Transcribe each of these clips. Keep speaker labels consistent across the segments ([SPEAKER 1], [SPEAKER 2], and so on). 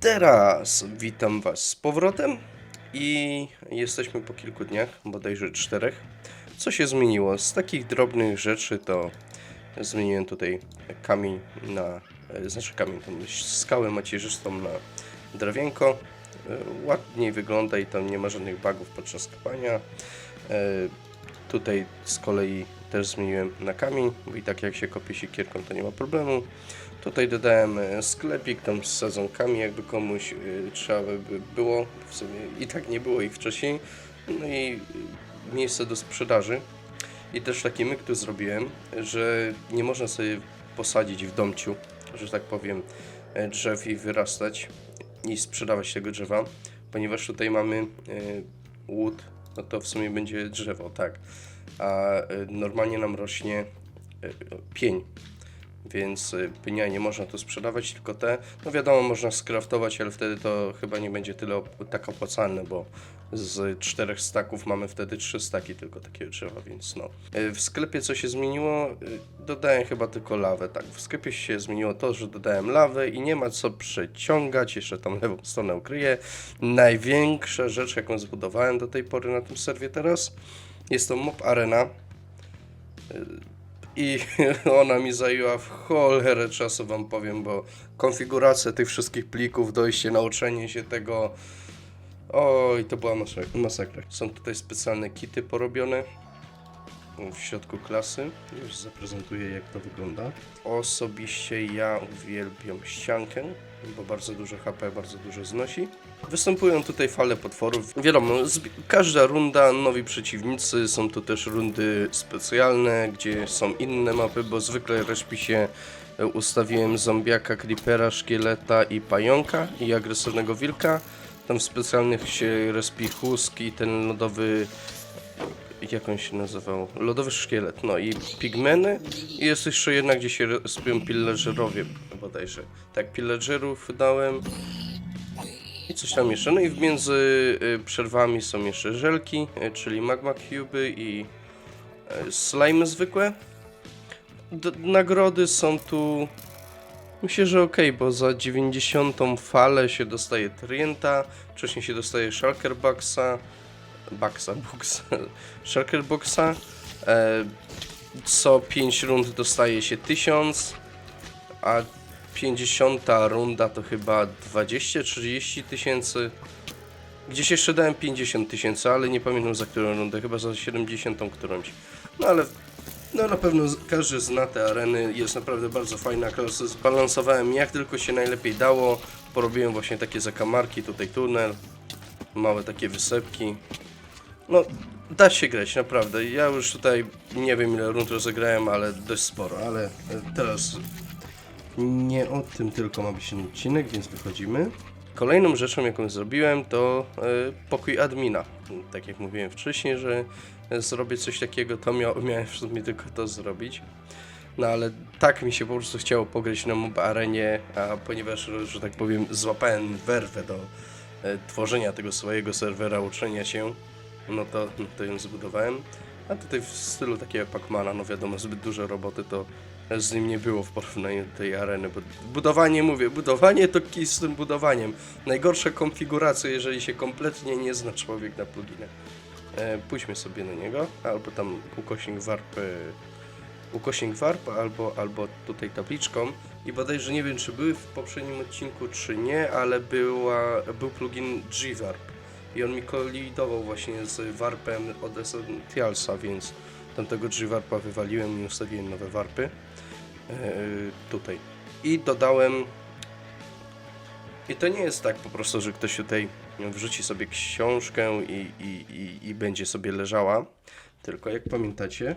[SPEAKER 1] Teraz witam Was z powrotem i jesteśmy po kilku dniach, bodajże czterech. Co się zmieniło? Z takich drobnych rzeczy to zmieniłem tutaj kamień na, znaczy kamień, tą skałę macierzystą na drewienko. E, Ładniej wygląda i tam nie ma żadnych bugów podczas kopania. E, Tutaj z kolei też zmieniłem na kamień, bo i tak jak się kopie siekierką to nie ma problemu. Tutaj dodałem e, sklepik tam z sadzonkami, jakby komuś e, trzeba by było. W sumie i tak nie było ich wcześniej. No i e, miejsce do sprzedaży. I też taki myk tu zrobiłem, że nie można sobie posadzić w domciu, że tak powiem, drzew i wyrastać i sprzedawać tego drzewa, ponieważ tutaj mamy łód, no to w sumie będzie drzewo, tak. A normalnie nam rośnie pień, więc y, pnia nie można tu sprzedawać, tylko te, no wiadomo, można skraftować, ale wtedy to chyba nie będzie tyle op- tak opłacalne, bo z czterech staków mamy wtedy trzy staki tylko takiego drzewa, więc no. Y, W sklepie co się zmieniło? Y, Dodałem chyba tylko lawę, tak. W sklepie się zmieniło to, że dodałem lawę i nie ma co przeciągać, jeszcze tam lewą stronę ukryję. Największa rzecz, jaką zbudowałem do tej pory na tym serwie teraz, jest to Mob Arena. I ona mi zajęła w cholerę czasu, wam powiem, bo konfiguracja tych wszystkich plików, dojście, nauczenie się tego. Oj, to była masakra. Są tutaj specjalne kity porobione w środku klasy. Już zaprezentuję, jak to wygląda. Osobiście ja uwielbiam ściankę, bo bardzo dużo HP, bardzo dużo znosi. Występują tutaj fale potworów. Wiadomo, każda runda, nowi przeciwnicy, są tu też rundy specjalne, gdzie są inne mapy, bo zwykle respi się e, ustawiłem zombiaka, creepera, szkieleta i pająka i agresywnego wilka. Tam w specjalnych się respi husk i ten lodowy jak on się nazywał? Lodowy szkielet, no i pigmeny. I jest jeszcze jedna, gdzie się respią pillagerowie bodajże. Tak, pillagerów dałem. I coś tam jeszcze. No i między y, przerwami są jeszcze żelki, y, czyli magma cube i y, slime zwykłe. D nagrody są tu... Myślę, że ok, bo za 90 falę się dostaje Trienta, wcześniej się dostaje Shulker Buxa, Buxa, Shulker Buxa. E, co 5 rund dostaje się 1000, a 50 runda to chyba 20-30 tysięcy. Gdzieś jeszcze dałem 50 tysięcy, ale nie pamiętam za którą rundę, chyba za 70 którąś. No ale no na pewno każdy zna te areny, jest naprawdę bardzo fajna klasa. Zbalansowałem jak tylko się najlepiej dało. Porobiłem właśnie takie zakamarki, tutaj tunel, małe takie wysepki. No, da się grać, naprawdę. Ja już tutaj nie wiem ile rund rozegrałem, ale dość sporo, ale teraz nie o tym tylko ma być ten odcinek, więc wychodzimy. Kolejną rzeczą, jaką zrobiłem, to e, pokój admina. Tak jak mówiłem wcześniej, że zrobię coś takiego, to miał, miałem w sumie tylko to zrobić. No ale tak mi się po prostu chciało pograć na mob arenie, a ponieważ, że tak powiem, złapałem werwę do e, tworzenia tego swojego serwera, uczenia się, no to, no to ją zbudowałem. A tutaj w stylu takiego Pacmana, no wiadomo, zbyt dużo roboty to z nim nie było w porównaniu do tej areny, bo budowanie, mówię, budowanie to kij z tym budowaniem. Najgorsza konfiguracja, jeżeli się kompletnie nie zna człowiek na pluginach. E, pójdźmy sobie na niego, albo tam ukośnik warp, e, ukośnik warp, albo, albo tutaj tabliczką. I bodajże nie wiem, czy były w poprzednim odcinku, czy nie, ale była, był plugin G-Warp. I on mi kolidował właśnie z warpem od Essentialsa, więc tamtego G-Warpa wywaliłem i ustawiłem nowe warpy. E, tutaj. I dodałem. I to nie jest tak po prostu, że ktoś tutaj wrzuci sobie książkę i, i, i, i będzie sobie leżała. Tylko jak pamiętacie,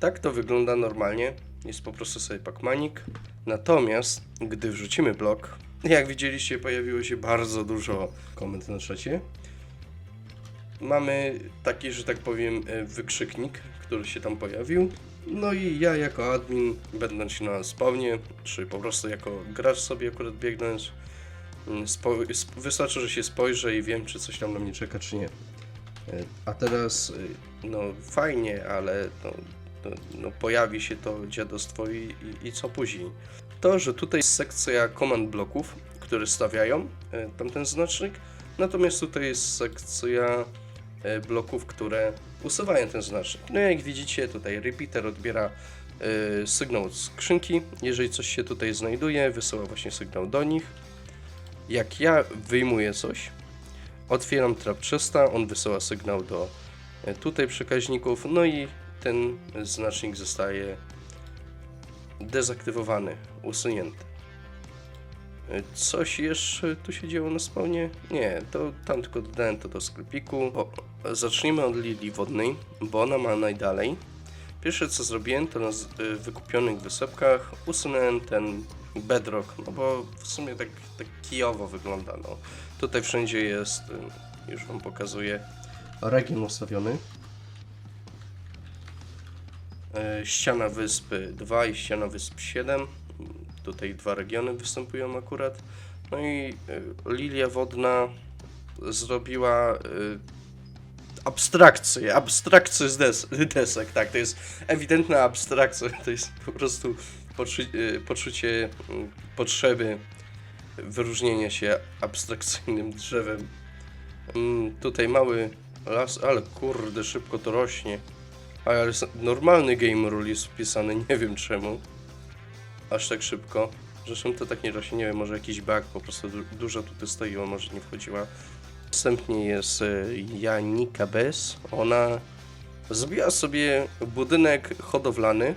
[SPEAKER 1] tak to wygląda normalnie. Jest po prostu sobie pakmanik. Natomiast, gdy wrzucimy blok, jak widzieliście, pojawiło się bardzo dużo komend na czacie. Mamy taki, że tak powiem, e, wykrzyknik, który się tam pojawił. No i ja jako admin, będąc na spawnie, czy po prostu jako gracz sobie akurat biegnąc, mm, wystarczy, że się spojrzę i wiem, czy coś tam na mnie czeka, czy nie. E, A teraz, e, no fajnie, ale no, no, no pojawi się to dziadostwo i, i, i co później. To, że tutaj jest sekcja komand bloków, które stawiają e, tamten znacznik, natomiast tutaj jest sekcja e, bloków, które usuwają ten znacznik. No jak widzicie, tutaj repeater odbiera e, sygnał od skrzynki. Jeżeli coś się tutaj znajduje, wysyła właśnie sygnał do nich. Jak ja wyjmuję coś, otwieram trap 300, on wysyła sygnał do tutaj przekaźników, no i ten znacznik zostaje dezaktywowany, usunięty. E, Coś jeszcze tu się działo na spawnie? Nie, to tam tylko dodałem to do sklepiku. O, zacznijmy od lilii wodnej, bo ona ma najdalej. Pierwsze co zrobiłem, to na y, wykupionych wysepkach usunąłem ten bedrock, no bo w sumie tak, tak kijowo wygląda. No. Tutaj wszędzie jest, y, już wam pokazuję, region ustawiony. E, Ściana wyspy 2 i ściana wysp 7. Tutaj dwa regiony występują akurat. No i e, lilia wodna zrobiła e, abstrakcję, abstrakcję z des desek, tak, to jest ewidentna abstrakcja, to jest po prostu poczu e, poczucie potrzeby wyróżnienia się abstrakcyjnym drzewem. Mm, tutaj mały las, ale kurde, szybko to rośnie. Ale normalny game rule jest wpisany, nie wiem czemu. Aż tak szybko. Zresztą to tak nie rośnie, nie wiem, może jakiś bug, po prostu du dużo tutaj stoiło, może nie wchodziła. Następnie jest e, Janika Bez. Ona zrobiła sobie budynek hodowlany.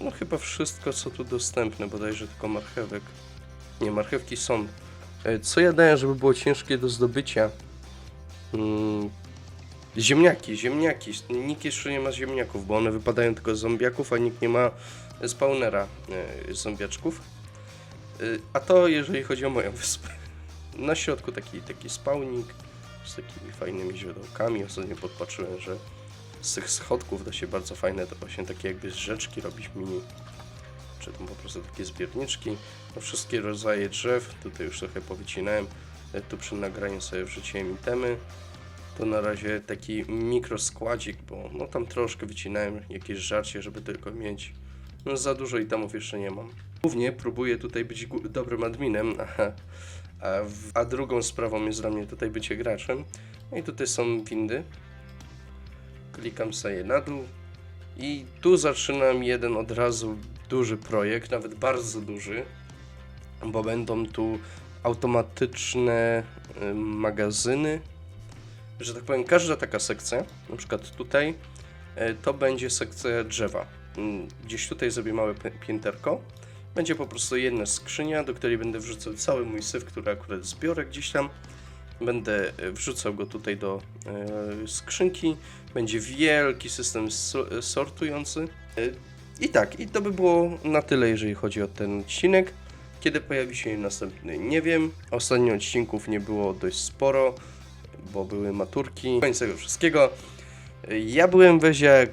[SPEAKER 1] No chyba wszystko, co tu dostępne, bodajże tylko marchewek. Nie, marchewki są. E, Co ja daję, żeby było ciężkie do zdobycia? Mm, Ziemniaki, ziemniaki. Nikt jeszcze nie ma ziemniaków, bo one wypadają tylko z zombiaków, a nikt nie ma spawnera e, zombiaczków. E, a to jeżeli chodzi o moją wyspę. Na środku taki, taki spawnik z takimi fajnymi źródełkami. Ostatnio podpatrzyłem, że z tych schodków da się bardzo fajne, to właśnie takie jakby z rzeczki robić mini. Czy tam po prostu takie zbiorniczki. No, wszystkie rodzaje drzew, tutaj już trochę powycinałem. E, Tu przy nagraniu sobie wrzuciłem itemy to na razie taki mikroskładzik, bo no tam troszkę wycinałem jakieś żarcie, żeby tylko mieć. No za dużo itemów jeszcze nie mam. Głównie próbuję tutaj być dobrym adminem, a, a, a drugą sprawą jest dla mnie tutaj bycie graczem. No i tutaj są windy. Klikam sobie na dół i tu zaczynam jeden od razu duży projekt, nawet bardzo duży, bo będą tu automatyczne y, magazyny że tak powiem, każda taka sekcja, na przykład tutaj, e, to będzie sekcja drzewa. Mm, Gdzieś tutaj zrobię małe pi- pięterko. Będzie po prostu jedna skrzynia, do której będę wrzucał cały mój syf, który akurat zbiorę gdzieś tam. Będę e, wrzucał go tutaj do e, skrzynki. Będzie wielki system so- sortujący. E, I tak, i to by było na tyle, jeżeli chodzi o ten odcinek. Kiedy pojawi się następny, nie wiem. Ostatnio odcinków nie było dość sporo bo były maturki. Koniec tego wszystkiego. Ja byłem Weziak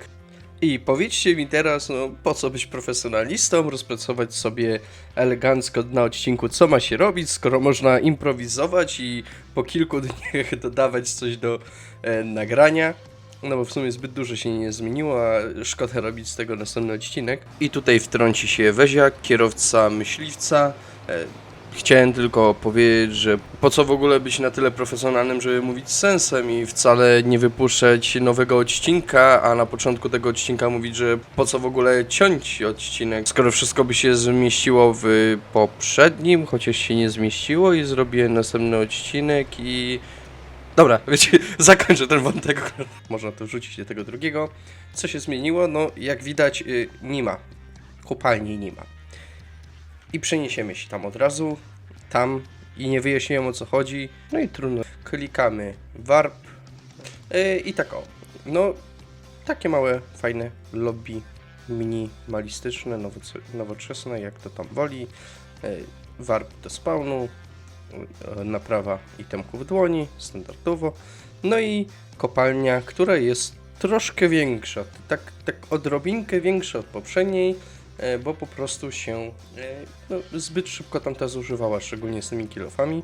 [SPEAKER 1] i powiedzcie mi teraz, no po co być profesjonalistą, rozpracować sobie elegancko na odcinku, co ma się robić, skoro można improwizować i po kilku dniach dodawać coś do e, nagrania. No bo w sumie zbyt dużo się nie zmieniło, a szkoda robić z tego następny odcinek. I tutaj wtrąci się Weziak, kierowca myśliwca. E, Chciałem tylko powiedzieć, że po co w ogóle być na tyle profesjonalnym, żeby mówić z sensem i wcale nie wypuszczać nowego odcinka, a na początku tego odcinka mówić, że po co w ogóle ciąć odcinek, skoro wszystko by się zmieściło w poprzednim, chociaż się nie zmieściło i zrobię następny odcinek i... Dobra, wiecie, zakończę ten wątek. Można to wrzucić do tego drugiego. Co się zmieniło? No, jak widać, y, nie ma. Kopalni nie ma i przeniesiemy się tam od razu, tam i nie wyjaśniłem o co chodzi, no i trudno. Klikamy warp yy, i tak o. No, takie małe, fajne lobby minimalistyczne, nowoczesne, jak to tam woli. Yy, warp do spawnu, yy, naprawa itemków dłoni, standardowo. No i kopalnia, która jest troszkę większa, tak, tak odrobinkę większa od poprzedniej, bo po prostu się e, no, zbyt szybko tamta zużywała, szczególnie z tymi kilofami,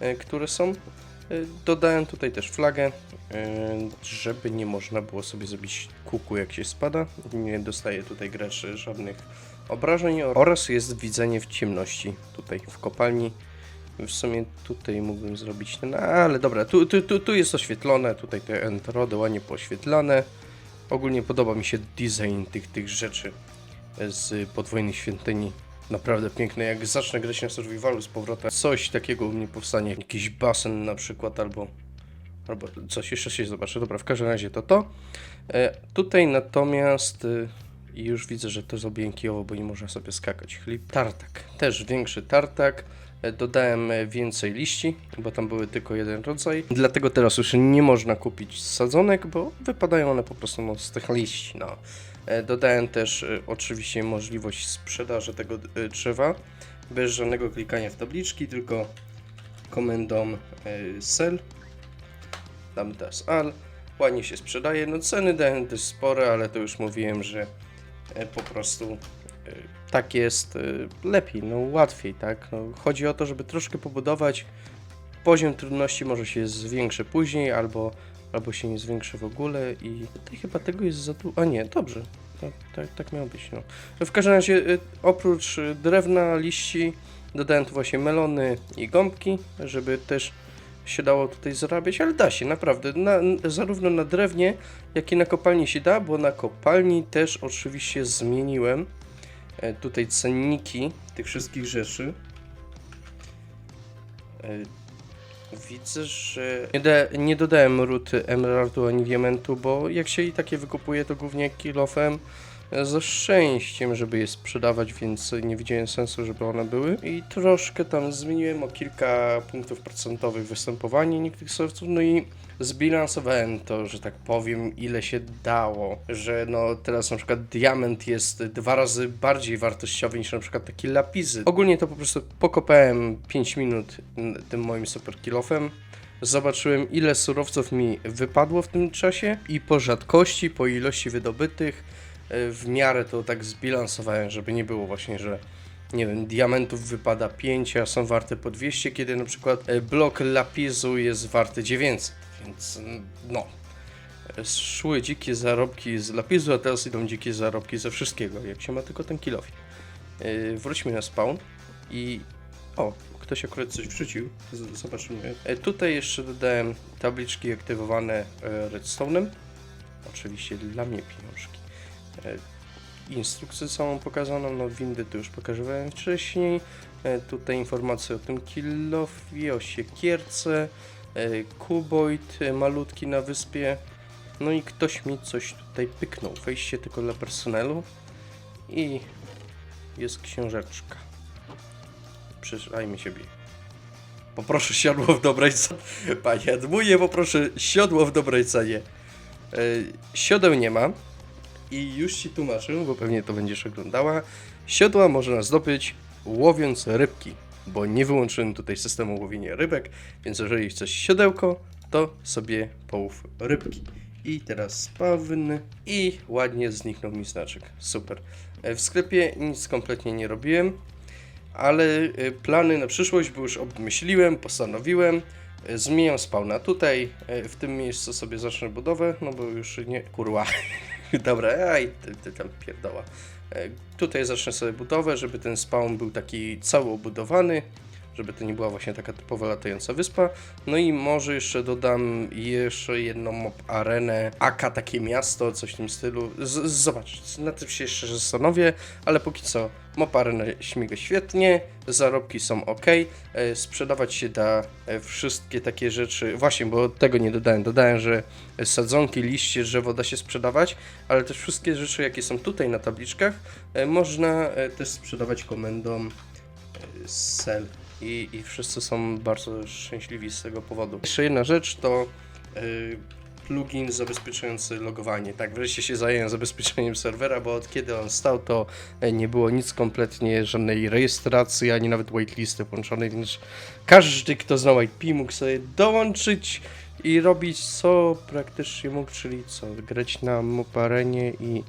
[SPEAKER 1] e, które są. E, Dodałem tutaj też flagę, e, żeby nie można było sobie zrobić kuku jak się spada. Nie dostaje tutaj graczy żadnych obrażeń oraz jest widzenie w ciemności tutaj w kopalni. W sumie tutaj mógłbym zrobić ten, ale dobra, tu, tu, tu, tu jest oświetlone, tutaj te entrody ładnie poświetlane. Ogólnie podoba mi się design tych, tych rzeczy z podwójnej świątyni. Naprawdę piękne. Jak zacznę grać na survivalu z powrotem, coś takiego u mnie powstanie. Jakiś basen na przykład, albo, albo coś jeszcze się zobaczy. Dobra, w każdym razie to to. E, tutaj natomiast e, już widzę, że to zrobiłem kijowo, bo nie można sobie skakać. Chlip. Tartak. Też większy tartak. Dodałem więcej liści, bo tam były tylko jeden rodzaj. Dlatego teraz już nie można kupić sadzonek, bo wypadają one po prostu no, z tych liści. No. E, Dodałem też e, oczywiście możliwość sprzedaży tego e, drzewa bez żadnego klikania w tabliczki, tylko komendą sell. Damy teraz al. Ładnie się sprzedaje. No ceny dałem dość spore, ale to już mówiłem, że po prostu tak jest e, lepiej, no łatwiej, tak? No, chodzi o to, żeby troszkę pobudować. Poziom trudności może się zwiększy później, albo, albo się nie zwiększy w ogóle i tutaj chyba tego jest za tu. A nie, dobrze. Tak, tak, tak miało być. No. W każdym razie y, oprócz y, drewna, liści dodałem tu właśnie melony i gąbki, żeby też się dało tutaj zarabiać, ale da się naprawdę. Na, zarówno na drewnie, jak i na kopalni się da, bo na kopalni też oczywiście zmieniłem tutaj cenniki tych wszystkich rzeczy. E, Widzę, że nie, da, nie dodałem ruty emeraldu ani diamentu, bo jak się i takie wykupuje, to głównie kilofem e, ze szczęściem, żeby je sprzedawać, więc nie widziałem sensu, żeby one były. I troszkę tam zmieniłem o kilka punktów procentowych występowanie niektórych surowców, no i zbilansowałem to, że tak powiem, ile się dało, że no teraz na przykład diament jest dwa razy bardziej wartościowy niż na przykład takie lapizy. Ogólnie to po prostu pokopałem 5 minut tym moim super kilofem. Zobaczyłem ile surowców mi wypadło w tym czasie i po rzadkości, po ilości wydobytych w miarę to tak zbilansowałem, żeby nie było właśnie, że nie wiem, diamentów wypada 5, a są warte po 200, kiedy na przykład e, blok lapisu jest warty 900, więc mm, no. E, Szły dzikie zarobki z lapisu, a teraz idą dzikie zarobki ze wszystkiego, jak się ma tylko ten kilof. Yy, wróćmy na spawn i... O, ktoś akurat coś wrzucił, zobaczymy. E, Tutaj jeszcze dodałem tabliczki aktywowane e, redstone'em. Oczywiście dla mnie pieniążki. E, Instrukcję całą pokazaną, no windy to już pokazywałem wcześniej. E, Tutaj informacje o tym kilofie, o siekierce, e, kuboid malutki na wyspie. No i ktoś mi coś tutaj pyknął. Wejście tylko dla personelu i jest książeczka. Przyszajmy siebie. Poproszę siodło w dobrej cenie. Panie Admuję, poproszę siodło w dobrej cenie. Siodeł nie ma. I już ci tłumaczę, bo pewnie to będziesz oglądała. Siodła można zdobyć łowiąc rybki, bo nie wyłączyłem tutaj systemu łowienia rybek, więc jeżeli chcesz siodełko, to sobie połów rybki. I teraz spawn i ładnie zniknął mi znaczek. Super. E, W sklepie nic kompletnie nie robiłem, ale e, plany na przyszłość, bo już obmyśliłem, postanowiłem. E, Zmieniam spawna tutaj, w tym miejscu sobie zacznę budowę, no bo już nie, kurwa, dobra, aj, ty, ty tam pierdoła. E, Tutaj zacznę sobie budowę, żeby ten spawn był taki cały obudowany, żeby to nie była właśnie taka typowa latająca wyspa. No i może jeszcze dodam jeszcze jedną mob arenę, aka takie miasto, coś w tym stylu. Z, zobacz, na tym się jeszcze zastanowię, ale póki co mob arena śmiga świetnie, zarobki są ok, e, sprzedawać się da e, wszystkie takie rzeczy, właśnie, bo tego nie dodałem, dodałem, że sadzonki, liście, drzewo da się sprzedawać, ale też wszystkie rzeczy, jakie są tutaj na tabliczkach, e, można też sprzedawać komendą sell i, i wszyscy są bardzo szczęśliwi z tego powodu. Jeszcze jedna rzecz to y, plugin zabezpieczający logowanie. Tak, wreszcie się zająłem zabezpieczeniem serwera, bo od kiedy on stał, to e, nie było nic kompletnie, żadnej rejestracji, ani nawet waitlisty włączonej, więc każdy, kto znał IP, mógł sobie dołączyć i robić co praktycznie mógł, czyli co, grać na moparenie i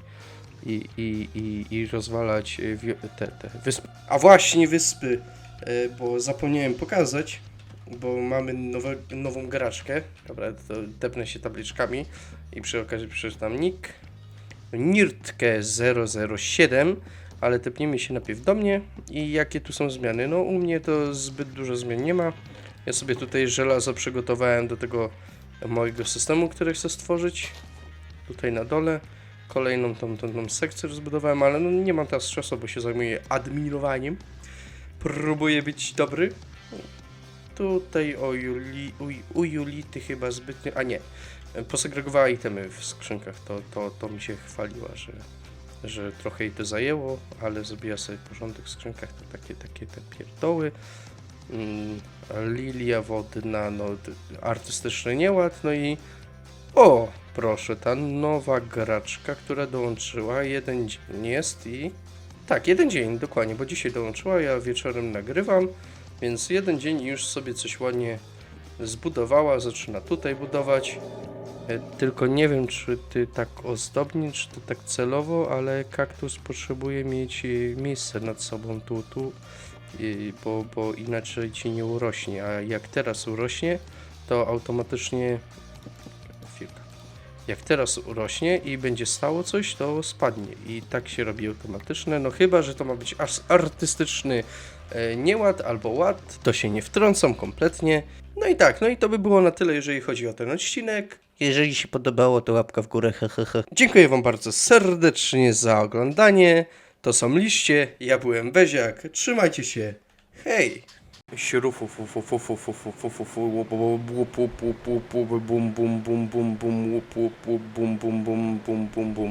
[SPEAKER 1] i, i, i, i rozwalać e, te, te wyspy. A właśnie wyspy, bo zapomniałem pokazać, bo mamy nowe, nową graczkę. Dobra, to tepnę się tabliczkami i przy okazji przeczytam nick. Nirtkę007 ale tepnijmy się najpierw do mnie i jakie tu są zmiany. No u mnie to zbyt dużo zmian nie ma. Ja sobie tutaj żelazo przygotowałem do tego mojego systemu, który chcę stworzyć. Tutaj na dole. Kolejną tą, tą, tą sekcję rozbudowałem, ale no nie mam teraz czasu, bo się zajmuję adminowaniem. Próbuję być dobry. Tutaj o Juli, u, u Julity chyba zbytnio, a nie, posegregowała itemy w skrzynkach, to, to, to mi się chwaliła, że, że trochę jej to zajęło, ale zrobiła sobie porządek w skrzynkach, to takie, takie te pierdoły. Mm, Lilia wodna, no artystyczny nieład, no i o, proszę, ta nowa graczka, która dołączyła, jeden dzień jest i tak, jeden dzień, dokładnie, bo dzisiaj dołączyła, ja wieczorem nagrywam, więc jeden dzień już sobie coś ładnie zbudowała, zaczyna tutaj budować. E, Tylko nie wiem, czy ty tak ozdobnie, czy ty tak celowo, ale kaktus potrzebuje mieć e, miejsce nad sobą tu, tu, bo, bo inaczej ci nie urośnie. A jak teraz urośnie, to automatycznie. Jak teraz urośnie i będzie stało coś, to spadnie. I tak się robi automatyczne. No chyba, że to ma być aż artystyczny e, nieład albo ład, to się nie wtrącam kompletnie. No i tak, no i to by było na tyle, jeżeli chodzi o ten odcinek. Jeżeli się podobało, to łapka w górę, hehehe. Dziękuję Wam bardzo serdecznie za oglądanie. To są liście, ja byłem Beziak. Trzymajcie się. Hej! Щуру фу фу фу фу фу фу фу фу фу фу бум бум бум бум бум бум бум бум бум бум бум бум бум